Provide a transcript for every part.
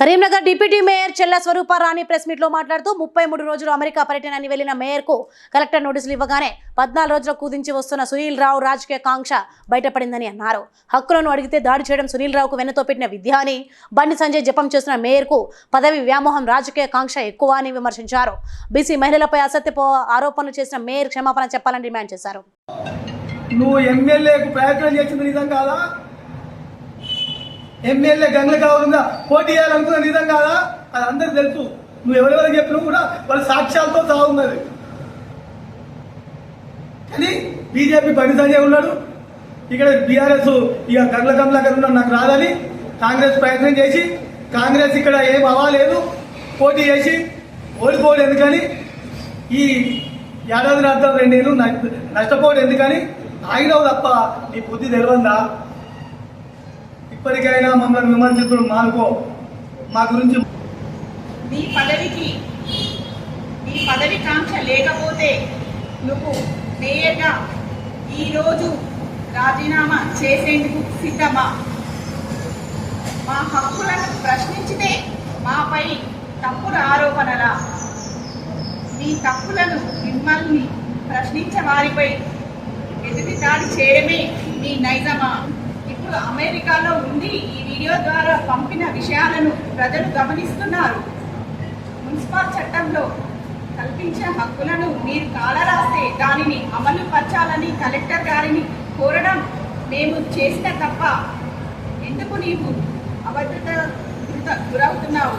Karimnagar deputy mayor చెల్ల Swarupa Rani press meet లో మాట్లాడుతూ ముప్పై మూడు రోజులు అమెరికా పర్యటనని వెళ్లిన కు కలెక్టర్ నోటీసులు ఇవ్వగానే పద్నాలుగు రోజులు కుదించి వస్తున్న సునీల్ రావు రాజకీయ కాంక్ష బయటపడిందని అన్నారు హక్కులను అడిగితే దాడి చేయడం సునీల్ రావుకు వెన్నతో పెట్టిన విద్య అని బండి సంజయ్ జపం చేసిన కు పదవి వ్యామోహం రాజకీయ కాంక్ష ఎక్కువ అని విమర్శించారు బీసీ మహిళలపై అసత్య ఆరోపణలు చేసిన మేయర్ క్షమాపణ చెప్పాలని డిమాండ్ చేశారు నువ్వు ఎమ్మెల్యేకు చేసింది నిజం కాదా ఎమ్మెల్యే గంగల కావాలంగా పోటీ చేయాలనుకున్న నిజం కాదా అది అందరికి తెలుసు నువ్వు ఎవరెవరు చెప్పినా కూడా వాళ్ళ సాక్ష్యాలతో సాగున్నది కానీ బీజేపీ బండి సంజయ్ ఉన్నాడు ఇక్కడ బీఆర్ఎస్ ఇక గంగల కమలాకర్ ఉన్నాడు నాకు రాదని కాంగ్రెస్ ప్రయత్నం చేసి కాంగ్రెస్ ఇక్కడ ఏం అవ్వలేదు పోటీ చేసి ఓడిపోవడం ఎందుకని ఈ ఏడాది రాత్రం రెండేళ్ళు నష్టపోవడం ఎందుకని ఆయన తప్ప నీ బుద్ధి తెలియదా ఇప్పటికైనా మమ్మల్ని విమర్శించడం మానుకో మా గురించి నీ పదవికి నీ పదవి కాంక్ష లేకపోతే నువ్వు మేయర్గా ఈరోజు రాజీనామా చేసేందుకు సిద్ధమా మా హక్కులను ప్రశ్నించితే మాపై తప్పుల ఆరోపణల మీ తప్పులను మిమ్మల్ని ప్రశ్నించే వారిపై ఎదుటి దాడి చేయడమే మీ నైజమా అమెరికాలో ఉండి ఈ వీడియో ద్వారా పంపిన విషయాలను ప్రజలు గమనిస్తున్నారు మున్సిపల్ చట్టంలో కల్పించే హక్కులను మీరు కాలరాస్తే దానిని అమలు పరచాలని కలెక్టర్ గారిని కోరడం మేము చేసిన తప్ప ఎందుకు నీవు అభద్రత గురవుతున్నావు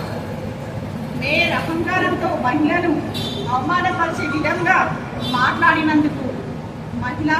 మే అహంకారంతో మహిళను అవమానపరిచే విధంగా మాట్లాడినందుకు మహిళా